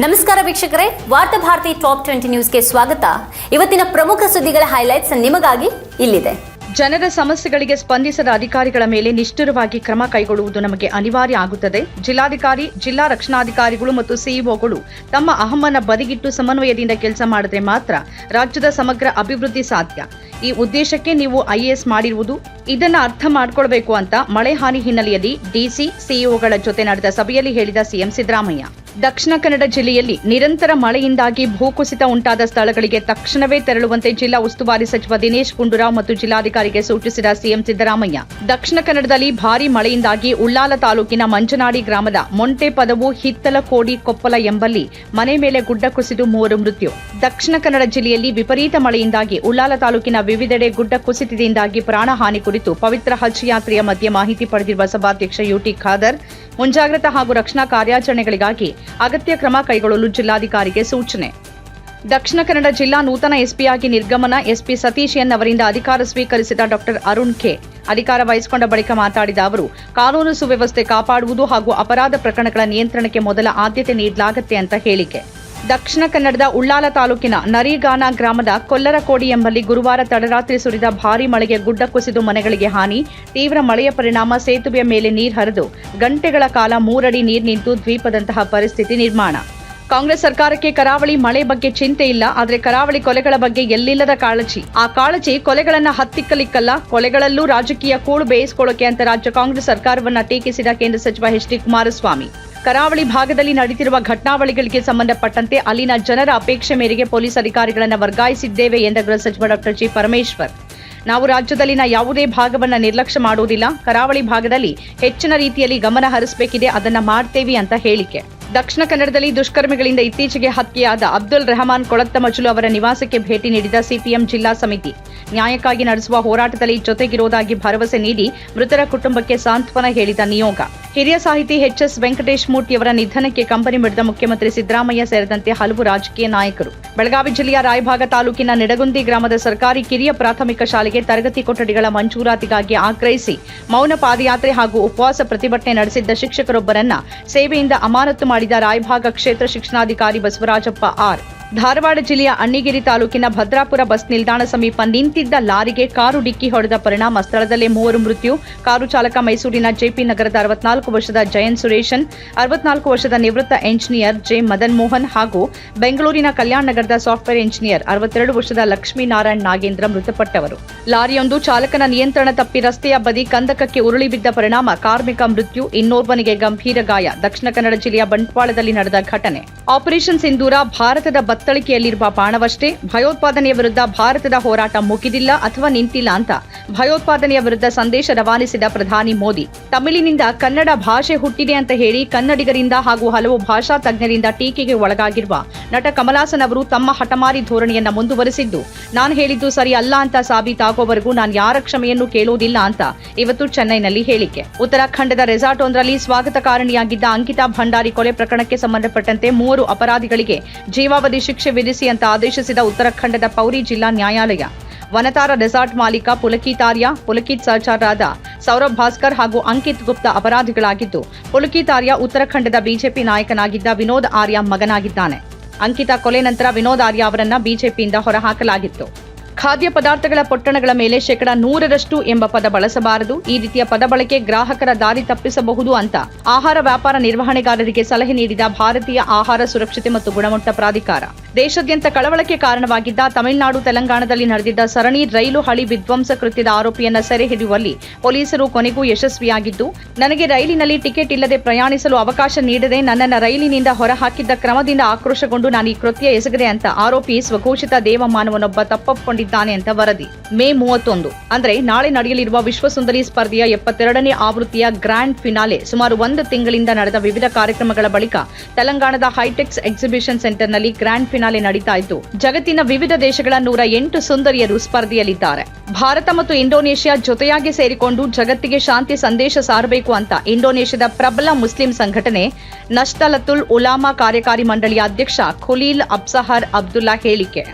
ನಮಸ್ಕಾರ ವೀಕ್ಷಕರೇ, ವಾರ್ತಾ ಭಾರತಿ ಟಾಪ್ ಟ್ವೆಂಟಿ ನ್ಯೂಸ್ಗೆ ಸ್ವಾಗತ. ಇವತ್ತಿನ ಪ್ರಮುಖ ಸುದ್ದಿಗಳ ಹೈಲೈಟ್ಸ್ ನಿಮಗಾಗಿ ಇಲ್ಲಿದೆ. ಜನರ ಸಮಸ್ಯೆಗಳಿಗೆ ಸ್ಪಂದಿಸದ ಅಧಿಕಾರಿಗಳ ಮೇಲೆ ನಿಷ್ಠುರವಾಗಿ ಕ್ರಮ ಕೈಗೊಳ್ಳುವುದು ನಮಗೆ ಅನಿವಾರ್ಯ ಆಗುತ್ತದೆ. ಜಿಲ್ಲಾಧಿಕಾರಿ, ಜಿಲ್ಲಾ ರಕ್ಷಣಾಧಿಕಾರಿಗಳು ಮತ್ತು ಸಿಇಒಗಳು ತಮ್ಮ ಅಹಮ್ಮನ ಬದಿಗಿಟ್ಟು ಸಮನ್ವಯದಿಂದ ಕೆಲಸ ಮಾಡಿದ್ರೆ ಮಾತ್ರ ರಾಜ್ಯದ ಸಮಗ್ರ ಅಭಿವೃದ್ಧಿ ಸಾಧ್ಯ. ಈ ಉದ್ದೇಶಕ್ಕೆ ನೀವು ಐಎಎಸ್ ಮಾಡಿರುವುದು, ಇದನ್ನ ಅರ್ಥ ಮಾಡಿಕೊಳ್ಬೇಕು ಅಂತ ಮಳೆ ಹಾನಿ ಹಿನ್ನೆಲೆಯಲ್ಲಿ ಡಿಸಿ, ಸಿಇಒಗಳ ಜೊತೆ ನಡೆದ ಸಭೆಯಲ್ಲಿ ಹೇಳಿದ ಸಿಎಂ ಸಿದ್ದರಾಮಯ್ಯ. ದಕ್ಷಿಣ ಕನ್ನಡ ಜಿಲ್ಲೆಯಲ್ಲಿ ನಿರಂತರ ಮಳೆಯಿಂದಾಗಿ ಭೂಕುಸಿತ ಉಂಟಾದ ಸ್ಥಳಗಳಿಗೆ ತಕ್ಷಣವೇ ತೆರಳುವಂತೆ ಜಿಲ್ಲಾ ಉಸ್ತುವಾರಿ ಸಚಿವ ದಿನೇಶ್ ಗುಂಡೂರಾವ್ ಮತ್ತು ಜಿಲ್ಲಾಧಿಕಾರಿಗೆ ಸೂಚಿಸಿದ ಸಿಎಂ ಸಿದ್ದರಾಮಯ್ಯ. ದಕ್ಷಿಣ ಕನ್ನಡದಲ್ಲಿ ಭಾರೀ ಮಳೆಯಿಂದಾಗಿ ಉಳ್ಳಾಲ ತಾಲೂಕಿನ ಮಂಜನಾಡಿ ಗ್ರಾಮದ ಮೊಂಟೆ ಪದವು ಹಿತ್ತಲಕೋಡಿ ಕೊಪ್ಪಲ ಎಂಬಲ್ಲಿ ಮನೆ ಮೇಲೆ ಗುಡ್ಡ ಕುಸಿದು ಮೂವರು ಮೃತ್ಯು. ದಕ್ಷಿಣ ಕನ್ನಡ ಜಿಲ್ಲೆಯಲ್ಲಿ ವಿಪರೀತ ಮಳೆಯಿಂದಾಗಿ ಉಳ್ಳಾಲ ತಾಲೂಕಿನ ವಿವಿಧೆಡೆ ಗುಡ್ಡ ಕುಸಿತದಿಂದಾಗಿ ಪ್ರಾಣಹಾನಿ ಕುರಿತು ಪವಿತ್ರ ಹಜ್ ಯಾತ್ರೆಯ ಮಧ್ಯೆ ಮಾಹಿತಿ ಪಡೆದಿರುವ ಸಭಾಧ್ಯಕ್ಷ ಯುಟಿ ಖಾದರ್. ಮುಂಜಾಗ್ರತಾ ಹಾಗೂ ರಕ್ಷಣಾ ಕಾರ್ಯಾಚರಣೆಗಳಿಗಾಗಿ ಅಗತ್ಯ ಕ್ರಮ ಕೈಗೊಳ್ಳಲು ಜಿಲ್ಲಾಧಿಕಾರಿಗೆ ಸೂಚನೆ. ದಕ್ಷಿಣ ಕನ್ನಡ ಜಿಲ್ಲಾ ನೂತನ ಎಸ್ಪಿಯಾಗಿ ನಿರ್ಗಮನ ಎಸ್ಪಿ ಸತೀಶ್ ಎನ್ ಅವರಿಂದ ಅಧಿಕಾರ ಸ್ವೀಕರಿಸಿದ ಡಾಕ್ಟರ್ ಅರುಣ್ ಖೆ ಅಧಿಕಾರ ವಹಿಸಿಕೊಂಡ ಬಳಿಕ ಮಾತಾಡಿದ ಅವರು, ಕಾನೂನು ಸುವ್ಯವಸ್ಥೆ ಕಾಪಾಡುವುದು ಹಾಗೂ ಅಪರಾಧ ಪ್ರಕರಣಗಳ ನಿಯಂತ್ರಣಕ್ಕೆ ಮೊದಲ ಆದ್ಯತೆ ನೀಡಲಾಗುತ್ತೆ ಅಂತ ಹೇಳಿಕೆ. ದಕ್ಷಿಣ ಕನ್ನಡದ ಉಳ್ಳಾಲ ತಾಲೂಕಿನ ನರಿಗಾನ ಗ್ರಾಮದ ಕೊಲ್ಲರಕೋಡಿ ಎಂಬಲ್ಲಿ ಗುರುವಾರ ತಡರಾತ್ರಿ ಸುರಿದ ಭಾರೀ ಮಳೆಗೆ ಗುಡ್ಡ ಕುಸಿದು ಮನೆಗಳಿಗೆ ಹಾನಿ, ತೀವ್ರ ಮಳೆಯ ಪರಿಣಾಮ ಸೇತುವೆಯ ಮೇಲೆ ನೀರು ಹರಿದು, ಗಂಟೆಗಳ ಕಾಲ ಮೂರಡಿ ನೀರು ನಿಂತು ದ್ವೀಪದಂತಹ ಪರಿಸ್ಥಿತಿ ನಿರ್ಮಾಣ. ಕಾಂಗ್ರೆಸ್ ಸರ್ಕಾರಕ್ಕೆ ಕರಾವಳಿ ಮಳೆ ಬಗ್ಗೆ ಚಿಂತೆ ಇಲ್ಲ, ಆದರೆ ಕರಾವಳಿ ಕೊಲೆಗಳ ಬಗ್ಗೆ ಎಲ್ಲಿಲ್ಲದ ಕಾಳಜಿ. ಆ ಕಾಳಜಿ ಕೊಲೆಗಳನ್ನ ಹತ್ತಿಕ್ಕಲಿಕ್ಕಲ್ಲ, ಕೊಲೆಗಳಲ್ಲೂ ರಾಜಕೀಯ ಕೂಳು ಬೇಯಿಸಿಕೊಳ್ಳೋಕೆ ಅಂತ ರಾಜ್ಯ ಕಾಂಗ್ರೆಸ್ ಸರ್ಕಾರವನ್ನ ಟೀಕಿಸಿದ ಕೇಂದ್ರ ಸಚಿವ ಎಚ್ ಡಿ ಕುಮಾರಸ್ವಾಮಿ. ಕರಾವಳಿ ಭಾಗದಲ್ಲಿ ನಡೆದಿರುವ ಘಟನಾವಳಿಗಳಿಗೆ ಸಂಬಂಧಪಟ್ಟಂತೆ ಅಲ್ಲಿನ ಜನರ ಅಪೇಕ್ಷೆ ಮೇರೆಗೆ ಪೊಲೀಸ್ ಅಧಿಕಾರಿಗಳನ್ನು ವರ್ಗಾಯಿಸಿದ್ದೇವೆ ಎಂದ ಗೃಹ ಸಚಿವ ಡಾಕ್ಟರ್ ಜಿ ಪರಮೇಶ್ವರ್. ನಾವು ರಾಜ್ಯದಲ್ಲಿನ ಯಾವುದೇ ಭಾಗವನ್ನು ನಿರ್ಲಕ್ಷ್ಯ ಮಾಡುವುದಿಲ್ಲ. ಕರಾವಳಿ ಭಾಗದಲ್ಲಿ ಹೆಚ್ಚಿನ ರೀತಿಯಲ್ಲಿ ಗಮನ ಹರಿಸಬೇಕಿದೆ. ಅದನ್ನ ಮಾಡ್ತೇವೆ ಅಂತ ಹೇಳಿಕೆ. ದಕ್ಷಿಣ ಕನ್ನಡದಲ್ಲಿ ದುಷ್ಕರ್ಮಿಗಳಿಂದ ಇತ್ತೀಚೆಗೆ ಹತ್ಯೆಯಾದ ಅಬ್ದುಲ್ ರೆಹಮಾನ್ ಕೊಳತ್ತ ಮಜುಲು ಅವರ ನಿವಾಸಕ್ಕೆ ಭೇಟಿ ನೀಡಿದ ಸಿಪಿಎಂ ಜಿಲ್ಲಾ ಸಮಿತಿ. ನ್ಯಾಯಕ್ಕಾಗಿ ನಡೆಸುವ ಹೋರಾಟದಲ್ಲಿ ಜೊತೆಗಿರುವುದಾಗಿ ಭರವಸೆ ನೀಡಿ ಮೃತರ ಕುಟುಂಬಕ್ಕೆ ಸಾಂತ್ವನ ಹೇಳಿದ ನಿಯೋಗ. ಹಿರಿಯ ಸಾಹಿತಿ ಎಚ್ ಎಸ್ ವೆಂಕಟೇಶ್ ಮೂರ್ತಿಯವರ ನಿಧನಕ್ಕೆ ಕಂಬನಿ ಮಿಡಿದ ಮುಖ್ಯಮಂತ್ರಿ ಸಿದ್ದರಾಮಯ್ಯ ಸೇರಿದಂತೆ ಹಲವು ರಾಜಕೀಯ ನಾಯಕರು. ಬೆಳಗಾವಿ ಜಿಲ್ಲೆಯ ರಾಯಭಾಗ ತಾಲೂಕಿನ ನಿಡಗುಂದಿ ಗ್ರಾಮದ ಸರ್ಕಾರಿ ಕಿರಿಯ ಪ್ರಾಥಮಿಕ ಶಾಲೆಗೆ ತರಗತಿ ಕೊಠಡಿಗಳ ಮಂಜೂರಾತಿಗಾಗಿ ಆಗ್ರಹಿಸಿ ಮೌನ ಪಾದಯಾತ್ರೆ ಹಾಗೂ ಉಪವಾಸ ಪ್ರತಿಭಟನೆ ನಡೆಸಿದ್ದ ಶಿಕ್ಷಕರೊಬ್ಬರನ್ನ ಸೇವೆಯಿಂದ ಅಮಾನತು ಮಾಡಿದ ರಾಯಭಾಗ ಕ್ಷೇತ್ರ ಶಿಕ್ಷಣಾಧಿಕಾರಿ ಬಸವರಾಜಪ್ಪ ಆರ್. ಧಾರವಾಡ ಜಿಲ್ಲೆಯ ಅಣ್ಣಿಗಿರಿ ತಾಲೂಕಿನ ಭದ್ರಾಪುರ ಬಸ್ ನಿಲ್ದಾಣ ಸಮೀಪ ನಿಂತಿದ್ದ ಲಾರಿಗೆ ಕಾರು ಡಿಕ್ಕಿ ಹೊಡೆದ ಪರಿಣಾಮ ಸ್ಥಳದಲ್ಲೇ ಮೂವರು ಮೃತ್ಯು. ಕಾರು ಚಾಲಕ ಮೈಸೂರಿನ ಜೆಪಿ ನಗರದ ಅರವತ್ನಾಲ್ಕು ವರ್ಷದ ಜಯಂತ್ ಸುರೇಶನ್, ಅರವತ್ನಾಲ್ಕು ವರ್ಷದ ನಿವೃತ್ತ ಎಂಜಿನಿಯರ್ ಜೆ ಮದನ್ ಮೋಹನ್ ಹಾಗೂ ಬೆಂಗಳೂರಿನ ಕಲ್ಯಾಣ ನಗರದ ಸಾಫ್ಟ್ವೇರ್ ಎಂಜಿನಿಯರ್ ಅರವತ್ತೆರಡು ವರ್ಷದ ಲಕ್ಷ್ಮೀನಾರಾಯಣ್ ನಾಗೇಂದ್ರ ಮೃತಪಟ್ಟವರು. ಲಾರಿಯೊಂದು ಚಾಲಕನ ನಿಯಂತ್ರಣ ತಪ್ಪಿ ರಸ್ತೆಯ ಬದಿ ಕಂದಕಕ್ಕೆ ಉರುಳಿ ಬಿದ್ದ ಪರಿಣಾಮ ಕಾರ್ಮಿಕ ಮೃತ್ಯು. ಇನ್ನೋರ್ವನಿಗೆ ಗಂಭೀರ ಗಾಯ. ದಕ್ಷಿಣ ಕನ್ನಡ ಜಿಲ್ಲೆಯ ಬಂಟ್ವಾಳದಲ್ಲಿ ನಡೆದ ಘಟನೆ. ಆಪರೇಷನ್ ಸಿಂಧೂರ ಭಾರತದ ಬತ್ತಳಿಕೆಯಲ್ಲಿರುವ ಬಾಣವಷ್ಟೇ ಭಯೋತ್ಪಾದನೆಯ ವಿರುದ್ಧ ಭಾರತದ ಹೋರಾಟ ಮುಗಿದಿಲ್ಲ ಅಥವಾ ನಿಂತಿಲ್ಲ ಅಂತ ಭಯೋತ್ಪಾದನೆಯ ವಿರುದ್ಧ ಸಂದೇಶ ರವಾನಿಸಿದ ಪ್ರಧಾನಿ ಮೋದಿ, ತಮಿಳಿನಿಂದ ಕನ್ನಡ ಭಾಷೆ ಹುಟ್ಟಿದೆ ಅಂತ ಹೇಳಿ ಕನ್ನಡಿಗರಿಂದ ಹಾಗೂ ಹಲವು ಭಾಷಾ ತಜ್ಞರಿಂದ ಟೀಕೆಗೆ ಒಳಗಾಗಿರುವ ನಟ ಕಮಲಾಸನ್ ಅವರು ತಮ್ಮ ಹಠಮಾರಿ ಧೋರಣೆಯನ್ನ ಮುಂದುವರೆಸಿದ್ದು, ನಾನು ಹೇಳಿದ್ದು ಸರಿ ಅಲ್ಲ ಅಂತ ಸಾಬೀತಾಗೋವರೆಗೂ ನಾನು ಯಾರ ಕ್ಷಮೆಯನ್ನು ಕೇಳುವುದಿಲ್ಲ ಅಂತ ಇವತ್ತು ಚೆನ್ನೈನಲ್ಲಿ ಹೇಳಿಕೆ. ಉತ್ತರಾಖಂಡದ ರೆಸಾರ್ಟ್ ಒಂದರಲ್ಲಿ ಸ್ವಾಗತಕಾರಣಿಯಾಗಿದ್ದ ಅಂಕಿತಾ ಭಂಡಾರಿ ಕೊಲೆ ಪ್ರಕರಣಕ್ಕೆ ಸಂಬಂಧಪಟ್ಟಂತೆ ಮೂವರು ಅಪರಾಧಿಗಳಿಗೆ ಜೀವಾವಧಿ ಶಿಕ್ಷೆ ವಿಧಿಸಿ ಅಂತ ಆದೇಶಿಸಿದ ಉತ್ತರಾಖಂಡದ ಪೌರಿ ಜಿಲ್ಲಾ ನ್ಯಾಯಾಲಯ. ವನತಾರ ರೆಸಾರ್ಟ್ ಮಾಲೀಕ ಪುಲಕಿತ್ ಆರ್ಯ ಪುಲಕಿತ್ ಸರ್ಚಾರಾದ ಸೌರಭ್ ಭಾಸ್ಕರ್ ಹಾಗೂ ಅಂಕಿತ್ ಗುಪ್ತಾ ಅಪರಾಧಿಗಳಾಗಿದ್ದು ಪುಲಕಿತ್ ಆರ್ಯ ಉತ್ತರಾಖಂಡದ ಬಿಜೆಪಿ ನಾಯಕನಾಗಿದ್ದ ವಿನೋದ್ ಆರ್ಯ ಮಗನಾಗಿದ್ದಾನೆ. ಅಂಕಿತ ಕೊಲೆ ನಂತರ ವಿನೋದ್ ಆರ್ಯ ಅವರನ್ನ ಬಿಜೆಪಿಯಿಂದ ಹೊರಹಾಕಲಾಗಿತ್ತು. ಖಾದ್ಯ ಪದಾರ್ಥಗಳ ಪೊಟ್ಟಣಗಳ ಮೇಲೆ ಶೇಕಡ ನೂರರಷ್ಟು ಎಂಬ ಪದ ಬಳಸಬಾರದು. ಈ ರೀತಿಯ ಪದ ಬಳಕೆ ಗ್ರಾಹಕರ ದಾರಿ ತಪ್ಪಿಸಬಹುದು ಅಂತ ಆಹಾರ ವ್ಯಾಪಾರ ನಿರ್ವಹಣೆಗಾರರಿಗೆ ಸಲಹೆ ನೀಡಿದ ಭಾರತೀಯ ಆಹಾರ ಸುರಕ್ಷತೆ ಮತ್ತು ಗುಣಮಟ್ಟ ಪ್ರಾಧಿಕಾರ. ದೇಶಾದ್ಯಂತ ಕಳವಳಕ್ಕೆ ಕಾರಣವಾಗಿದ್ದ ತಮಿಳುನಾಡು ತೆಲಂಗಾಣದಲ್ಲಿ ನಡೆದಿದ್ದ ಸರಣಿ ರೈಲು ಹಳಿ ವಿಧ್ವಂಸ ಕೃತ್ಯದ ಆರೋಪಿಯನ್ನ ಸೆರೆ ಹಿಡಿಯುವಲ್ಲಿ ಪೊಲೀಸರು ಕೊನೆಗೂ ಯಶಸ್ವಿಯಾಗಿದ್ದು, ನನಗೆ ರೈಲಿನಲ್ಲಿ ಟಿಕೆಟ್ ಇಲ್ಲದೆ ಪ್ರಯಾಣಿಸಲು ಅವಕಾಶ ನೀಡದೆ ನನ್ನನ್ನು ರೈಲಿನಿಂದ ಹೊರಹಾಕಿದ್ದ ಕ್ರಮದಿಂದ ಆಕ್ರೋಶಗೊಂಡು ನಾನು ಈ ಕೃತ್ಯ ಎಸಗದೆ ಅಂತ ಆರೋಪಿ ಸ್ವಘೋಷಿತ ದೇವಮಾನವನೊಬ್ಬ ತಪ್ಪೊಪ್ಪಿಕೊಂಡಿದ್ದಾನೆ ಅಂತ ವರದಿ. ಮೇ ಮೂವತ್ತೊಂದು, ಅಂದ್ರೆ ನಾಳೆ ನಡೆಯಲಿರುವ ವಿಶ್ವಸುಂದರಿ ಸ್ಪರ್ಧೆಯ ಎಪ್ಪತ್ತೆರಡನೇ ಆವೃತ್ತಿಯ ಗ್ರ್ಯಾಂಡ್ ಫಿನಾಲೆ ಸುಮಾರು ಒಂದು ತಿಂಗಳಿಂದ ನಡೆದ ವಿವಿಧ ಕಾರ್ಯಕ್ರಮಗಳ ಬಳಿಕ ತೆಲಂಗಾಣದ ಹೈಟೆಕ್ಸ್ ಎಕ್ಸಿಬಿಷನ್ ಸೆಂಟರ್ನಲ್ಲಿ ಗ್ರ್ಯಾಂಡ್ ಫಿನಾಲೆ ನಡೀತಾ ಇದ್ದು ಜಗತ್ತಿನ ವಿವಿಧ ದೇಶಗಳ ನೂರ ಎಂಟು ಸುಂದರಿಯರು ಸ್ಪರ್ಧೆಯಲ್ಲಿದ್ದಾರೆ. ಭಾರತ ಮತ್ತು ಇಂಡೋನೇಷ್ಯಾ ಜೊತೆಯಾಗಿ ಸೇರಿಕೊಂಡು ಜಗತ್ತಿಗೆ ಶಾಂತಿ ಸಂದೇಶ ಸಾರಬೇಕು ಅಂತ ಇಂಡೋನೇಷ್ಯಾದ ಪ್ರಬಲ ಮುಸ್ಲಿಂ ಸಂಘಟನೆ ನಷ್ಟಲತುಲ್ ಉಲಾಮಾ ಕಾರ್ಯಕಾರಿ ಮಂಡಳಿಯ ಅಧ್ಯಕ್ಷ ಖುಲೀಲ್ ಅಬ್ಸಹರ್ ಅಬ್ದುಲ್ಲಾ ಹೇಳಿಕೆ.